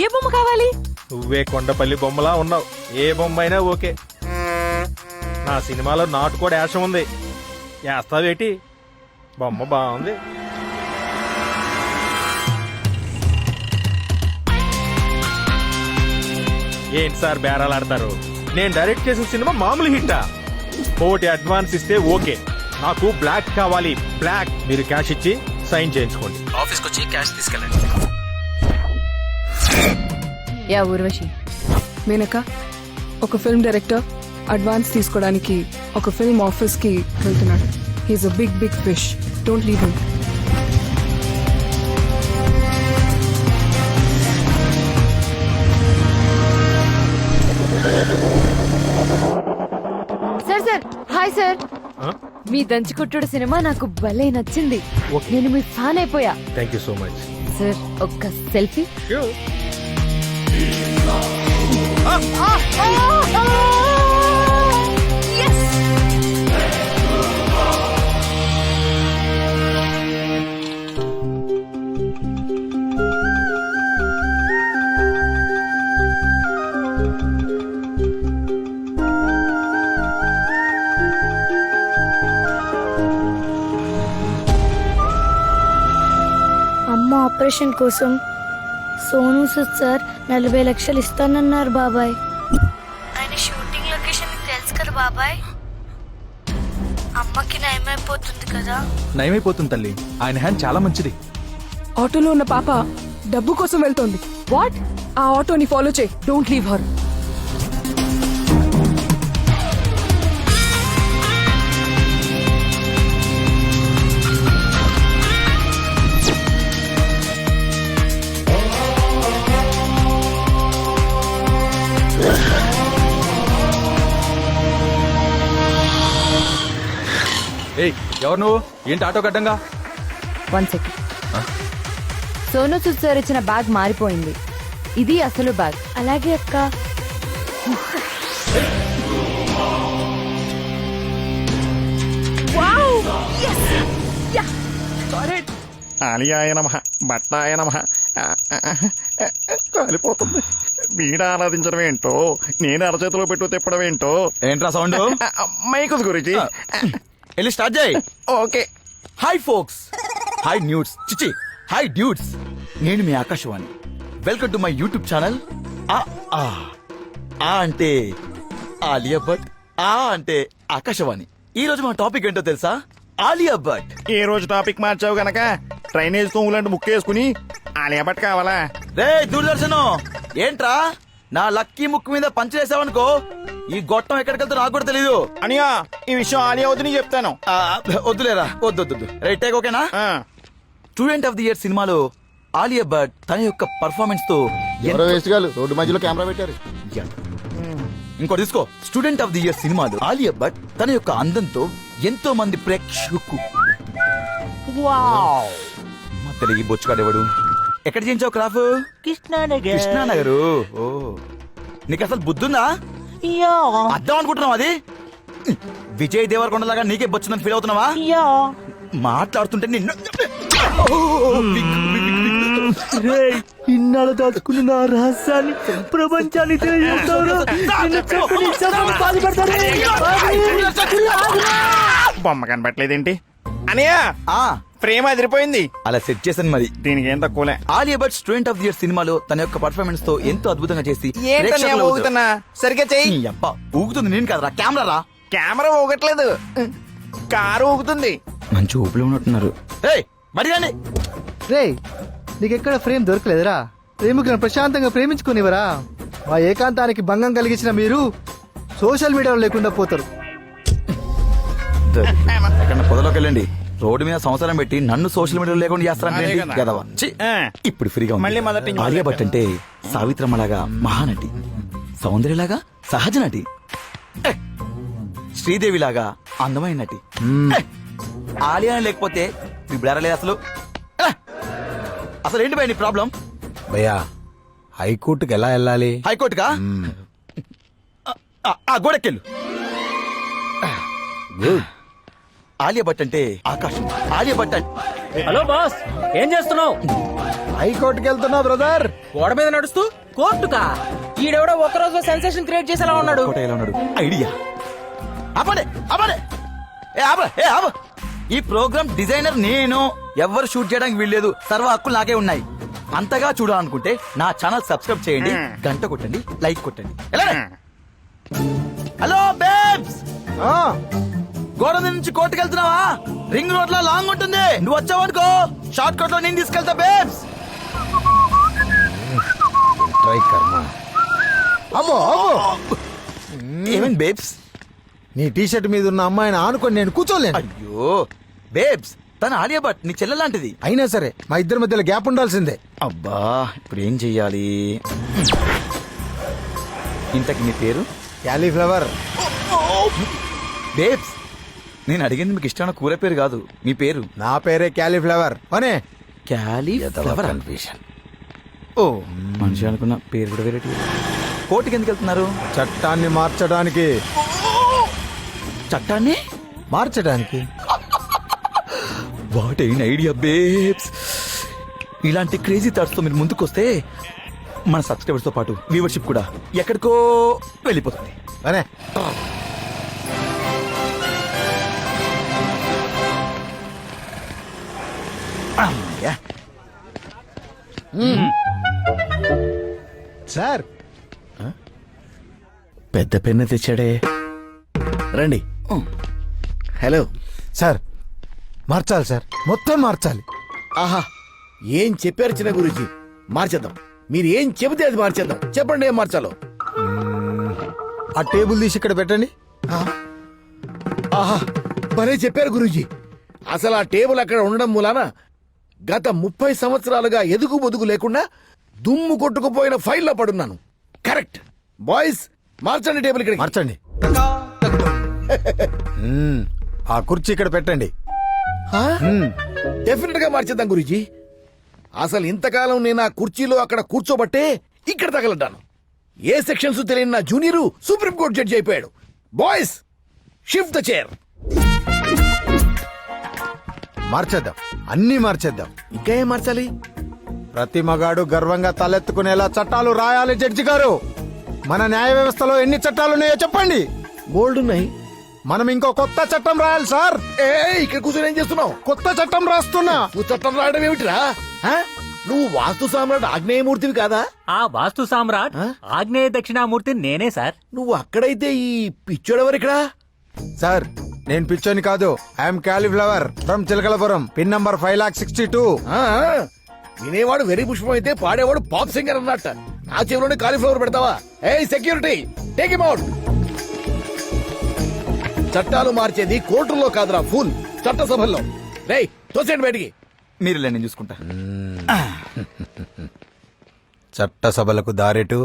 ఏ బొమ్మ కావాలి? నువ్వే కొండపల్లి బొమ్మలా ఉన్నావు. ఏ బొమ్మ అయినా ఓకే. నా సినిమాలో నాటు కూడా యాసం ఉంది వేస్తావేటి బొమ్మ బాగుంది. ఏంటి సార్ బేరాలు ఆడతారు? నేను డైరెక్ట్ చేసిన సినిమా మామూలు హిట్టా కోటి అడ్వాన్స్ ఇస్తే ఓకే. నాకు బ్లాక్ కావాలి. బ్లాక్. మీరు క్యాష్ ఇచ్చి సైన్ చేయించుకోండి. ఆఫీస్కి వచ్చి క్యాష్ తీసుకెళ్ళండి. యా ఊర్వశి. మేనక ఒక ఫిల్మ్ డైరెక్టర్ అడ్వాన్స్ తీసుకోవడానికి ఒక ఫిల్మ్ ఆఫీస్కి వెళ్తున్నాడు. He's a big big fish don't leave him sir sir hi sir? మీ దంచుకుట్టుడు సినిమా నాకు భలే నచ్చింది. నేను మీ ఫ్యాన్ అయిపోయా. Thank you so much sir ఒక్క సెల్ఫీ ఆపరేషన్ కోసం సోను సుద్ సార్ నలభై లక్షలు ఇస్తానన్నారు బాబాయ్. ఆయన షూటింగ్ లొకేషన్ తెలుసు కదా బాబాయ్? అమ్మకి నయమైపోతుంది కదా. నయమైపోతుంది తల్లి. ఆయన హ్యాండ్ చాలా మంచిది. ఆటోలో ఉన్న పాప డబ్బు కోసం వెళ్తోంది. వాట్? ఆ ఆటోని ఫాలో చేయి. Don't leave her. ఏయ్ ఎవరు నువ్వు? ఏంటి auto గడ్డంగా? One second Sonu Sood sir ఇచ్చిన బ్యాగ్ మారిపోయింది. ఇది అసలు బ్యాగ్. అలాగే అక్క. ఆలియాయ నమ బట్టాయ నమ. కాలిపోతుంది. వీడ ఆరాధించడం ఏంటో? నేను అరచేతిలో పెట్టు తిప్పడం ఏంటో? ఏంట్రా సౌండ్? మైకుస్ గురించి వెళ్ళి స్టార్ట్ చేయి. ఓకే. హాయ్ ఫోక్స్ హాయ్ న్యూడ్స్ చిచి హాయ్ డ్యూడ్స్ నేను మీ Akashvani. Welcome to my YouTube channel ఆ ఆ. ఆ అంటే ఆలియా భట్ ఆ అంటే ఆకాశవాణి. ఈ రోజు మా టాపిక్ ఏంటో తెలుసా? ఆలియా భట్. ఈ రోజు టాపిక్ మార్చావు గనక? డ్రైనేజ్ తోములాంటి ముక్కేసుకుని ఆలియా భట్ కావాలా? రే దూరదర్శనం. ఏంట్రా? నా లక్కీ ముక్కు మీద పంచలేసావనుకో ఈ గొట్టం ఎక్కడికి వెళ్తా నాకు కూడా తెలీదు. అనియా ఈ విషయం ఆలియా వద్దని చెప్తాను. ఆ, వద్దులేరా వద్దు వద్దు రైట్ టేక్ ఓకేనా ఆ, స్టూడెంట్ ఆఫ్ ది ఇయర్ సినిమాలో ఆలియా భట్ తన యొక్క పర్ఫార్మెన్స్తో ఎవరో ఎంతో- వేస్ట్ గాలు రోడ్డు మధ్యలో కెమెరా పెట్టారు. ఇంకో తీసుకో. స్టూడెంట్ ఆఫ్ ది ఇయర్ సినిమాలో ఆలియా భట్ తన యొక్క అందంతో ఎంతో మంది ప్రేక్షకు వావ్! మా తెలుగు బొచ్చుకాడేవాడు ఎక్కడ చేయించావు క్రాఫ్ కృష్ణానగర్ కృష్ణానగరు ఓ నీకు అసలు బుద్ధుందా అర్థం అనుకుంటున్నావు అది విజయ్ దేవరకొండ లాగా నీకే బొచ్చుందని ఫీల్ అవుతున్నావా మాట్లాడుతుంటే నిన్ను ఇన్నాళ్ళు దాచుకున్న నా రహస్యాన్ని ప్రపంచాన్ని తెలియజేస్తారు బొమ్మ కనబట్టలేదేంటి అనియా ఆ, ఫ్రేమ్ అదిరిపోయింది. అలా సెట్ చేశాను మరి. దీనికి ఏం తక్కువలే Alia Bhatt student of the year cinema తన యొక్క పర్ఫార్మెన్స్తో ఎంతో అద్భుతంగా చేసి ప్రేక్షకుల ఊగుతున్నా? సరిగ్గా చెయ్యి. అబ్బా ఊగుతుంది నేను కదరా కెమెరా రా. కెమెరా ఊగట్లేదు. కారు ఊగుతుంది. మంచి ఊపిలో ఉన్నట్టున్నారు. ఏయ్ మడిగాని రే నీకెక్కడ ఫ్రేమ్ దొరకలేదురా? ప్రేమికులను ప్రశాంతంగా ప్రేమించుకునేవరా? మా ఏకాంతానికి భంగం కలిగించిన మీరు సోషల్ మీడియాలో లేకుండా పోతారు. పొదలోకి వెళ్ళండి రోడ్డు మీద సంవత్సరం పెట్టి నన్ను సోషల్ మీడియాలో లేకుండా చేస్తారంటే కదా. గదవా ఛీ, ఆ. ఇప్పుడు ఫ్రీగా ఉంది. మళ్ళీ మొదటి ఆలియా భట్ అంటే సావిత్రమ్మలాగా మహానటి. సౌందర్యలాగా సహజ నటి. శ్రీదేవిలాగా అందమైన నటి. ఆలియా లేకపోతే ఇప్పుడు అసలు. అసలు ఏంటి భయ నీ ప్రాబ్లం? భయ్యా హైకోర్టుకి ఎలా వెళ్ళాలి? హైకోర్టుగా ఆ, ఆ గోడకెళ్ళు ఆలియా భట్ అంటే ఆకాశం. ఆలియా భట్ అంటే హలో బాస్ ఏం చేస్తున్నావు? హైకోర్టుకి వెళ్తున్నా బ్రదర్. గోడ మీద నడుస్తూ? కోర్టుకా? ఈడెవడో ఒక రోజు సెన్సేషన్ క్రియేట్ చేసేలా ఉన్నాడు? ఒకటే ఇలా ఉన్నాడు? ఐడియా. ఆపండి ఆపండి. ఏ ఆప ఏ ఆప. ఈ ప్రోగ్రామ్ డిజైనర్ నేను ఎవ్వరు షూట్ చేయడానికి వీల్లేదు. సర్వ హక్కులు నాకే ఉన్నాయి. అంతగా చూడాలనుకుంటే నా ఛానల్ సబ్స్క్రైబ్ చేయండి గంట కొట్టండి లైక్ కొట్టండి? హలో బేబ్స్ గోడ మీద నుంచి కోర్టుకు వెళ్తున్నావా? రింగ్ రోడ్లో లాంగ్ ఉంటుంది. నువ్వు వచ్చావు అనుకో. షార్ట్ కట్లో నేను తీసుకెళ్తా బేబ్స్ ట్రై కర్మ అమ్మో అమ్మో. ఏమేం బేబ్స్ నీ టీ షర్ట్ మీద ఉన్న అమ్మాయిని ఆనుకొని నేను కూర్చోలేను. అయ్యో బేబ్స్ తన ఆలియా భట్ నీ చెల్లె లాంటిది. అయినా సరే మా ఇద్దరి మధ్యలో గ్యాప్ ఉండాల్సిందే. అబ్బా ఇప్పుడు ఏం చెయ్యాలి? ఇంతకి నీ పేరు? క్యాలీఫ్లవర్. బేబ్స్ నేను అడిగింది మీకు ఇష్టమైన కూర పేరు కాదు మీ పేరు? నా పేరే క్యాలీఫ్లవర్. అనే క్యాలీఫ్లవర్? కన్ఫ్యూషన్ ఓ. మనిషి అనుకున్న పేరు కూడా వేరే కోర్టుకి ఎందుకు వెళ్తున్నారు? చట్టాన్ని మార్చడానికి. చట్టాన్ని? మార్చడానికి. వాట్ అయిన ఐడియా బేబ్స్ ఇలాంటి క్రేజీ థాట్స్తో మీరు ముందుకొస్తే మన సబ్స్క్రైబర్స్తో పాటు వ్యూవర్షిప్ కూడా ఎక్కడికో వెళ్ళిపోతుంది. అనే సార్. పెద్ద పెన్ను తెచ్చాడే. రండి. హలో. సార్ మార్చాలి సార్. మొత్తం మార్చాలి. ఆహా ఏం చెప్పారు చిన్న గురుజీ? మార్చేద్దాం. మీరు ఏం చెబితే అది మార్చేద్దాం. చెప్పండి ఏం మార్చాలో. ఆ టేబుల్ తీసి ఇక్కడ పెట్టండి. ఆహా భలే చెప్పారు గురూజీ. అసలు ఆ టేబుల్ అక్కడ ఉండడం మూలాన? గత ముప్పై సంవత్సరాలుగా ఎదుగు బొదుగు లేకుండా దుమ్ము కొట్టుకుపోయిన ఫైల్లో పడున్నాను. కరెక్ట్. బాయ్స్ మార్చండి టేబుల్ ఇక్కడ మార్చండి. మ్మ్. ఆ కుర్చీ ఇక్కడ పెట్టండి. మ్మ్. డెఫినెట్గా మార్చేద్దాం గురూజీ. అసలు ఇంతకాలం నేను ఆ కుర్చీలో అక్కడ కూర్చోబట్టే ఇక్కడ తగలడ్డాను. ఏ సెక్షన్స్ తెలియని నా జూనియరు సుప్రీంకోర్టు జడ్జి అయిపోయాడు. Boys shift the chair. మార్చేద్దాం. అన్నీ మార్చేద్దాం. ఇంకా ఏం మార్చాలి? ప్రతి మగాడు గర్వంగా తలెత్తుకునేలా చట్టాలు రాయాలి జడ్జి గారు. మన న్యాయ వ్యవస్థలో ఎన్ని చట్టాలు ఉన్నాయో చెప్పండి. బోల్డ్ ఉన్నాయి. మనం ఇంకో కొత్త చట్టం రాయాలి సార్. ఏ ఇక్కడ కూర్చొని ఏం చేస్తున్నావు? కొత్త చట్టం రాస్తున్నా. నువ్వు చట్టం రాయడం ఏమిటిరా? ఆ? నువ్వు వాస్తు సామ్రాట్ ఆగ్నేయమూర్తివి కాదా? ఆ వాస్తు సామ్రాట్? ఆగ్నేయ దక్షిణామూర్తి నేనే సార్. నువ్వు అక్కడైతే ఈ పిచ్చోడెవరు ఇక్కడ సార్ నేను పిచ్చోని కాదు. I'm cauliflower from Chilakalapuram pin number five lakh sixty two వినేవాడు వెరీ పుష్పం అయితే పాడేవాడు పాప్ సింగర్ అన్నట్ట. నా చెవిలోనే కాలీఫ్లవర్ పెడతావా? ఏ సెక్యూరిటీ టేక్ ఇమ్ అవుట్ చట్టాలు మార్చేది కోర్టుల్లో కాదురా ఫుల్ చట్టసభల్లో రేయ్ తోసేయండి బయటికి. మీరు నేను చూసుకుంటా. చట్టసభలకు దారెటు.